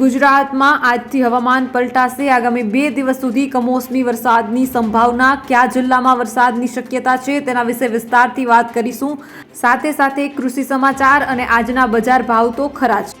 ગુજરાતમાં આજથી હવામાન પલટાશે. આગામી બે દિવસ સુધી કમોસમી વરસાદની સંભાવના. કયા જિલ્લામાં વરસાદની શક્યતા છે તેના વિશે વિસ્તારથી વાત કરીશું. સાથે સાથે કૃષિ સમાચાર અને આજના બજાર ભાવ તો ખરા જ.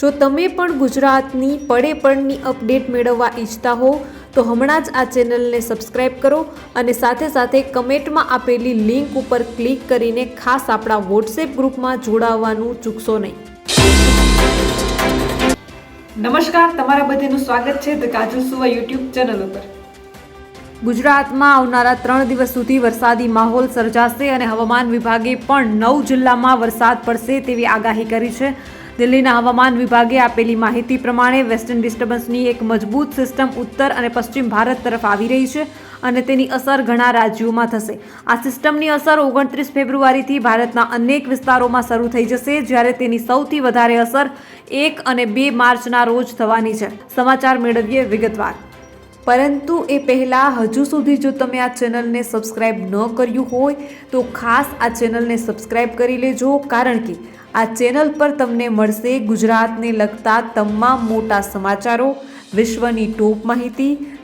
જો તમે પણ ગુજરાતની પડે પણની અપડેટ મેળવવા ઈચ્છતા હો તો હમણાં જ આ ચેનલને સબસ્ક્રાઇબ કરો અને સાથે સાથે કમેન્ટમાં આપેલી લિંક ઉપર ક્લિક કરીને ખાસ આપણા વોટ્સએપ ગ્રુપમાં જોડાવવાનું ચૂકશો નહીં. નમસ્કાર તમારા બધાનું સ્વાગત છે ધ કાજુ સુવા યુટ્યુબ ચેનલ ઉપર. ગુજરાતમાં આવનારા ત્રણ દિવસ સુધી વરસાદી માહોલ સર્જાશે અને હવામાન વિભાગે પણ નવ જિલ્લામાં વરસાદ પડશે તેવી આગાહી કરી છે. દિલ્હીના હવામાન વિભાગે આપેલી માહિતી પ્રમાણે વેસ્ટર્ન ડિસ્ટર્બન્સની એક મજબૂત સિસ્ટમ ઉત્તર અને પશ્ચિમ ભારત તરફ આવી રહી છે અને તેની અસર ઘણા રાજ્યોમાં થશે. આ સિસ્ટમની અસર ઓગણત્રીસ ફેબ્રુઆરીથી ભારતના અનેક વિસ્તારોમાં શરૂ થઈ જશે, જ્યારે તેની સૌથી વધારે અસર એક અને બે માર્ચના રોજ થવાની છે. સમાચાર મેળવીએ વિગતવાર. પરંતુ એ પહેલાં હજુ સુધી જો તમે આ ચેનલને સબસ્ક્રાઈબ ન કર્યું હોય, તો ખાસ આ ચેનલને સબસ્ક્રાઈબ કરી લેજો, કારણ કે આ ચેનલ પર તમને મળશે ગુજરાતને લગતા તમામ મોટા સમાચારો, વિશ્વની ટોપ માહિતી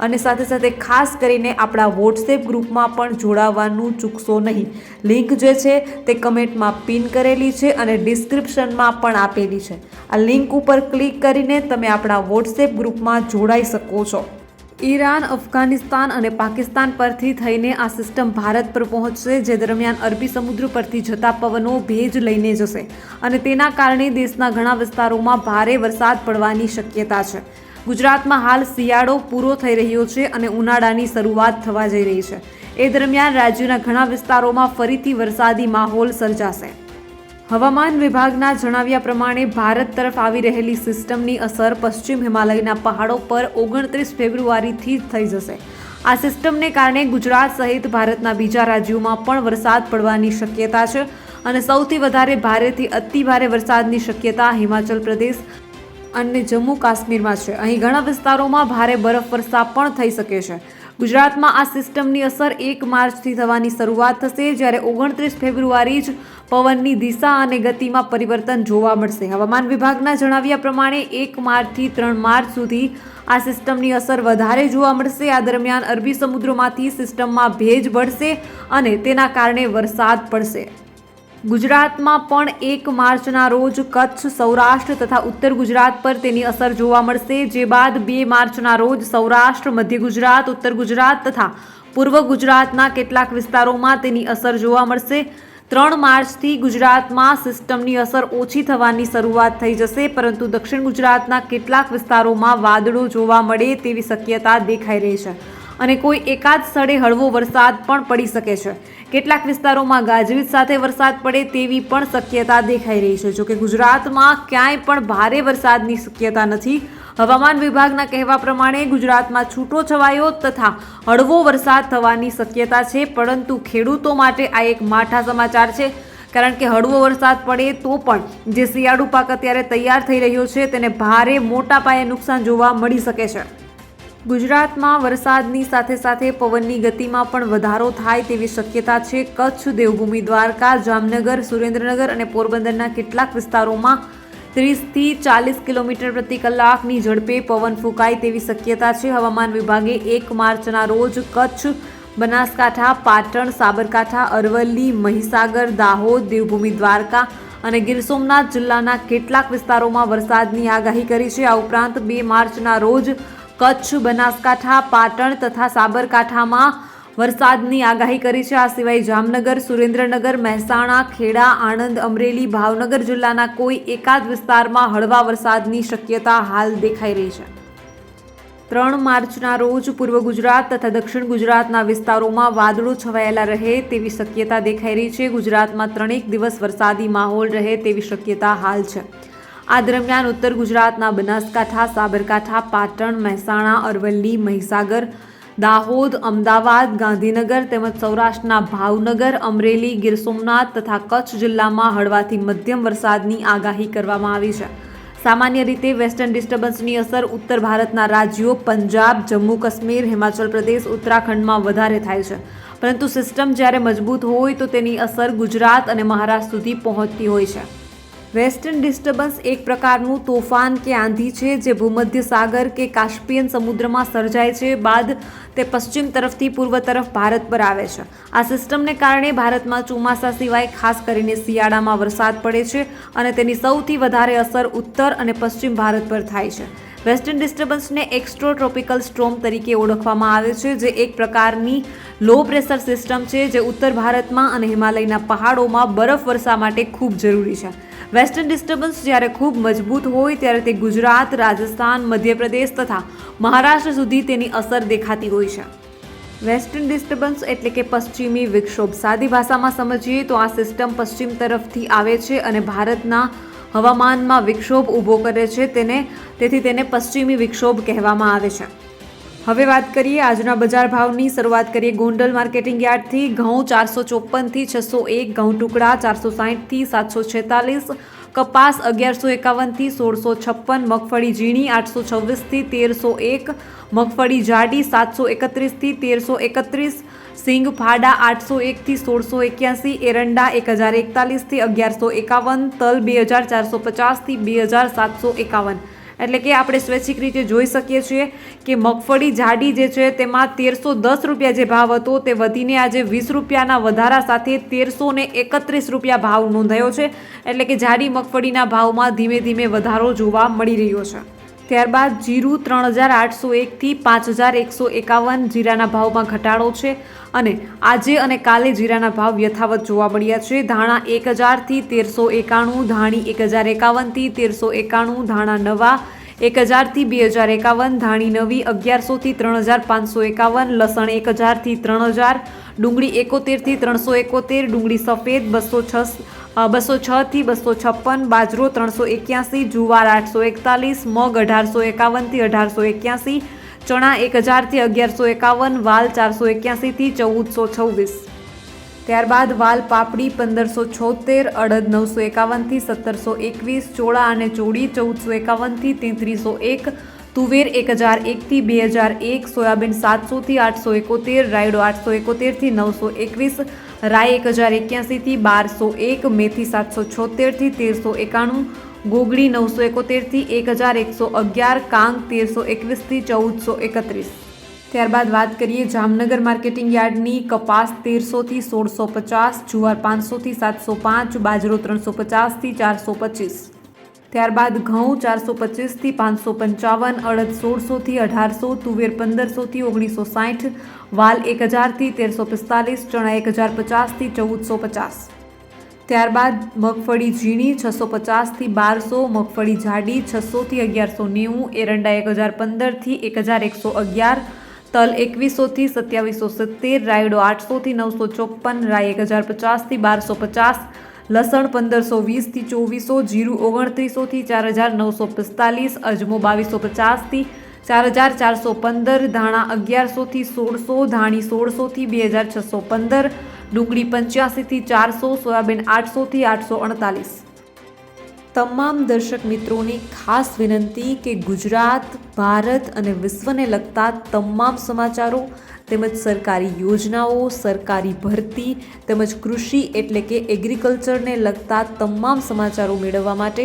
અને સાથે સાથે ખાસ કરીને આપણા વોટ્સએપ ગ્રુપમાં પણ જોડાવાનું ચૂકશો નહીં. લિંક જે છે તે કમેન્ટમાં પિન કરેલી છે અને ડિસ્ક્રિપ્શનમાં પણ આપેલી છે. આ લિંક ઉપર ક્લિક કરીને તમે આપણા વોટ્સએપ ગ્રુપમાં જોડાઈ શકો છો. ઈરાન, અફઘાનિસ્તાન અને પાકિસ્તાન પરથી થઈને આ સિસ્ટમ ભારત પર પહોંચશે, જે દરમિયાન અરબી સમુદ્ર પરથી જતા પવનો ભેજ લઈને જશે. અને તેના કારણે દેશના ઘણા વિસ્તારોમાં ભારે વરસાદ પડવાની શક્યતા છે. ગુજરાતમાં હાલ શિયાળો પૂરો થઈ રહ્યો છે અને ઉનાળાની શરૂઆત થવા જઈ રહી છે. એ દરમિયાન રાજ્યના ઘણા વિસ્તારોમાં ફરીથી વરસાદી માહોલ સર્જાશે. હવામાન વિભાગના જણાવ્યા પ્રમાણે ભારત તરફ આવી રહેલી સિસ્ટમની અસર પશ્ચિમ હિમાલયના પહાડો પર ઓગણત્રીસ ફેબ્રુઆરીથી જ થઈ જશે. આ સિસ્ટમને કારણે ગુજરાત સહિત ભારતના બીજા રાજ્યોમાં પણ વરસાદ પડવાની શક્યતા છે અને સૌથી વધારે ભારેથી અતિ ભારે વરસાદની શક્યતા હિમાચલ પ્રદેશ અને જમ્મુ કાશ્મીરમાં છે. અહીં ઘણા વિસ્તારોમાં ભારે બરફવર્ષા પણ થઈ શકે છે. ગુજરાતમાં આ સિસ્ટમની અસર એક માર્ચથી થવાની શરૂઆત થશે, જ્યારે ઓગણત્રીસ ફેબ્રુઆરી જ પવનની દિશા અને ગતિમાં પરિવર્તન જોવા મળશે. હવામાન વિભાગના જણાવ્યા પ્રમાણે, એક માર્ચથી ત્રણ માર્ચ સુધી આ સિસ્ટમની અસર વધારે જોવા મળશે. આ દરમિયાન અરબી સમુદ્રમાંથી સિસ્ટમમાં ભેજ બળશે અને તેના કારણે વરસાદ પડશે. ગુજરાતમાં પણ એક માર્ચના રોજ કચ્છ, સૌરાષ્ટ્ર તથા ઉત્તર ગુજરાત પર તેની અસર જોવા મળશે. જે બાદ બે માર્ચના રોજ સૌરાષ્ટ્ર, મધ્ય ગુજરાત, ઉત્તર ગુજરાત તથા પૂર્વ ગુજરાતના કેટલાક વિસ્તારોમાં તેની અસર જોવા મળશે. ત્રણ માર્ચથી ગુજરાતમાં સિસ્ટમની અસર ઓછી થવાની શરૂઆત થઈ જશે, પરંતુ દક્ષિણ ગુજરાતના કેટલાક વિસ્તારોમાં વાદળો જોવા મળે તેવી શક્યતા દેખાઈ રહી છે. અને કોઈ એકાદ સ્થળે હળવો વરસાદ પણ પડી શકે છે. કેટલાક વિસ્તારોમાં ગાજવીજ સાથે વરસાદ પડે તેવી પણ શક્યતા દેખાઈ રહી છે. જોકે ગુજરાતમાં ક્યાંય પણ ભારે વરસાદની શક્યતા નથી. હવામાન વિભાગના કહેવા પ્રમાણે ગુજરાતમાં છૂટો છવાયો તથા હળવો વરસાદ થવાની શક્યતા છે, પરંતુ ખેડૂતો માટે આ એક માઠા સમાચાર છે. કારણ કે હળવો વરસાદ પડે તો પણ જે શિયાળુ પાક અત્યારે તૈયાર થઈ રહ્યો છે, તેને ભારે મોટા પાયે નુકસાન જોવા મળી શકે છે. ગુજરાતમાં વરસાદની સાથે સાથે પવનની ગતિમાં પણ વધારો થાય તેવી શક્યતા છે. કચ્છ, દેવભૂમિ, દ્વારકા, જામનગર, સુરેન્દ્રનગર અને પોરબંદરના કેટલાક વિસ્તારોમાં ત્રીસથી ચાલીસ કિલોમીટર પ્રતિ કલાકની ઝડપે પવન ફૂંકાય તેવી શક્યતા છે. હવામાન વિભાગે એક માર્ચના રોજ કચ્છ, બનાસકાંઠા, પાટણ, સાબરકાંઠા, અરવલ્લી, મહીસાગર, દાહોદ, દેવભૂમિ, દ્વારકા અને ગીર સોમનાથ જિલ્લાના કેટલાક વિસ્તારોમાં વરસાદની આગાહી કરી છે. આ ઉપરાંત બે માર્ચના રોજ કચ્છ, બનાસકાંઠા, પાટણ તથા સાબરકાંઠામાં વરસાદની આગાહી કરી છે. આ સિવાય જામનગર, સુરેન્દ્રનગર, મહેસાણા, ખેડા, આણંદ, અમરેલી, ભાવનગર જિલ્લાના કોઈ એકાદ વિસ્તારમાં હળવા વરસાદની શક્યતા હાલ દેખાઈ રહી છે. ત્રણ માર્ચના રોજ પૂર્વ ગુજરાત તથા દક્ષિણ ગુજરાતના વિસ્તારોમાં વાદળો છવાયેલા રહે તેવી શક્યતા દેખાઈ રહી છે. ગુજરાતમાં ત્રણેક દિવસ વરસાદી માહોલ રહે તેવી શક્યતા હાલ છે. આ દરમિયાન ઉત્તર ગુજરાતના બનાસકાંઠા, સાબરકાંઠા, પાટણ, મહેસાણા, અરવલ્લી, મહીસાગર, દાહોદ, અમદાવાદ, ગાંધીનગર તેમજ સૌરાષ્ટ્રના ભાવનગર, અમરેલી, ગીર સોમનાથ તથા કચ્છ જિલ્લામાં હળવાથી મધ્યમ વરસાદની આગાહી કરવામાં આવી છે. સામાન્ય રીતે વેસ્ટર્ન ડિસ્ટર્બન્સની અસર ઉત્તર ભારતના રાજ્યો પંજાબ, જમ્મુ કાશ્મીર, હિમાચલ પ્રદેશ, ઉત્તરાખંડમાં વધારે થાય છે. પરંતુ સિસ્ટમ જ્યારે મજબૂત હોય તો તેની અસર ગુજરાત અને મહારાષ્ટ્ર સુધી પહોંચતી હોય છે. વેસ્ટર્ન ડિસ્ટર્બન્સ એક પ્રકારનું તોફાન કે આંધી છે, જે ભૂમધ્ય સાગર કે કાસ્પિયન સમુદ્રમાં સર્જાય છે. બાદ તે પશ્ચિમ તરફથી પૂર્વ તરફ ભારત પર આવે છે. આ સિસ્ટમને કારણે ભારતમાં ચોમાસા સિવાય ખાસ કરીને શિયાળામાં વરસાદ પડે છે અને તેની સૌથી વધારે અસર ઉત્તર અને પશ્ચિમ ભારત પર થાય છે. વેસ્ટર્ન ડિસ્ટર્બન્સને એક્સ્ટ્રો ટ્રોપિકલ સ્ટ્રોમ તરીકે ઓળખવામાં આવે છે, જે એક પ્રકારની લો પ્રેશર સિસ્ટમ છે, જે ઉત્તર ભારતમાં અને હિમાલયના પહાડોમાં બરફ વર્ષા માટે ખૂબ જરૂરી છે. વેસ્ટર્ન ડિસ્ટર્બન્સ જ્યારે ખૂબ મજબૂત હોય, ત્યારે તે ગુજરાત, રાજસ્થાન, મધ્યપ્રદેશ તથા મહારાષ્ટ્ર સુધી તેની અસર દેખાતી હોય છે. વેસ્ટર્ન ડિસ્ટર્બન્સ એટલે કે પશ્ચિમી વિક્ષોભ. સાદી ભાષામાં સમજીએ તો આ સિસ્ટમ પશ્ચિમ તરફથી આવે છે અને ભારતના હવામાનમાં વિક્ષોભ ઊભો કરે છે તેને તેથી તેને પશ્ચિમી વિક્ષોભ કહેવામાં આવે છે. હવે વાત કરીએ આજના બજાર ભાવની. શરૂઆત કરીએ ગોંડલ માર્કેટિંગ યાર્ડથી. ઘઉં ચારસો ચોપનથી છસો એક, ઘઉં ટુકડા ચારસો સાહીઠથી સાતસો છેતાલીસ, કપાસ અગિયારસો એકાવનથી સોળસો છપ્પન, મગફળી ઝીણી આઠસો છવ્વીસથી તેરસો એક, મગફળી જાડી સાતસો એકત્રીસથી તેરસો એકત્રીસ, સિંગ ફાડા આઠસો એકથી સોળસો એક્યાસી, એરંડા એક હજાર એકતાલીસથી અગિયારસો એકાવન, તલ બે હજાર ચારસો પચાસથી બે હજાર સાતસો એકાવન. એટલે કે આપણે સ્વૈચ્છિક રીતે જોઈ શકીએ છીએ કે મગફળી જાડી જે છે તેમાં તેરસો દસ રૂપિયા જે ભાવ હતો તે વધીને આજે વીસ રૂપિયાના વધારા સાથે તેરસો ને એકત્રીસ રૂપિયા ભાવ નોંધાયો છે. એટલે કે જાડી મગફળીના ભાવમાં ધીમે ધીમે વધારો જોવા મળી રહ્યો છે. ત્યારબાદ જીરું ત્રણ હજાર આઠસો એકથી પાંચ હજાર એકસો એકાવન જીરાના ભાવમાં ઘટાડો છે અને આજે અને કાલે જીરાના ભાવ યથાવત જોવા મળ્યા છે. ધાણા એક હજારથી તેરસો એકાણું, ધાણી એક હજાર એકાવનથી તેરસો એકાણું, ધાણા નવા એક હજારથી બે હજાર એકાવન, ધાણી નવી અગિયારસોથી ત્રણ હજાર પાંચસો એકાવન, લસણ એક હજારથી ત્રણ હજાર, ડુંગળી એકોતેરથી ત્રણસો એકોતેર, ડુંગળી સફેદ બસો છ બસો છથી બસો છપ્પન, બાજરો ત્રણસો એક્યાસી, જુવાર આઠસો એકતાલીસ, મગ અઢારસો એકાવનથી અઢારસો એક્યાસી, ચણા એક હજારથી અગિયારસો એકાવન, વાલ ચારસો એક્યાસીથી ચૌદસો છવ્વીસ. ત્યારબાદ વાલ પાપડી પંદરસો છોતેર, અડદ નવસો એકાવનથી સત્તરસો એકવીસ, ચોળા અને ચોળી ચૌદસો એકાવનથી તેત્રીસો એક, તુવેર એક હજાર એકથી બે હજાર એક, સોયાબીન સાતસોથી આઠસો એકોતેર, રાયડો આઠસો એકોતેરથી નવસો એકવીસ રાય એક હજાર એક્યાસીથી બારસો એક, મેથી સાતસો છોતેરથી તેરસો એકાણું ગોગડી નવસો એકોતેરથી એક હજાર એકસો અગિયાર, કાંગ તેરસો એકવીસથી ચૌદસો એકત્રીસ. ત્યારબાદ વાત કરીએ જામનગર માર્કેટિંગ યાર્ડની. કપાસ તેરસોથી સોળસો પચાસ જુવાર પાંચસોથી સાતસો પાંચ બાજરો ત્રણસો પચાસથી ચારસો પચીસ ત્યારબાદ ઘઉં ચારસો પચીસથી પાંચસો પંચાવન અડદ સોળસોથી અઢારસો, તુવેર પંદરસોથી ઓગણીસો સાઠ વાલ એક હજારથી તેરસો પિસ્તાલીસ ચણા એક હજાર પચાસથી ચૌદસો પચાસ ત્યારબાદ મગફળી ઝીણી છસો પચાસથી બારસો, મગફળી જાડી છસોથી અગિયારસો નેવું, એરંડા એક હજાર પંદરથી એક હજાર એકસો અગિયાર તલ એકવીસોથી સત્યાવીસો સિત્તેર, રાયડો આઠસોથી નવસો ચોપન રાય એક હજાર પચાસથી બારસો પચાસ, લસણ પંદરસો વીસથી ચોવીસો, જીરું ઓગણત્રીસોથી ચાર હજાર નવસો પિસ્તાલીસ, અજમો બાવીસો પચાસથી ચાર હજાર ચારસો પંદર, ધાણા અગિયારસોથી સોળસો, ધાણી સોળસોથી બે હજાર છસો પંદર, ડુંગળી પંચ્યાસીથી ચારસો, સોયાબીન આઠસોથી આઠસો અડતાલીસ. તમામ દર્શક મિત્રોની ખાસ વિનંતી કે ગુજરાત, ભારત અને વિશ્વને લગતા તમામ સમાચારો તેમજ સરકારી યોજનાઓ, સરકારી ભરતી તેમજ કૃષિ એટલે કે એગ્રીકલ્ચરને લગતા તમામ સમાચારો મેળવવા માટે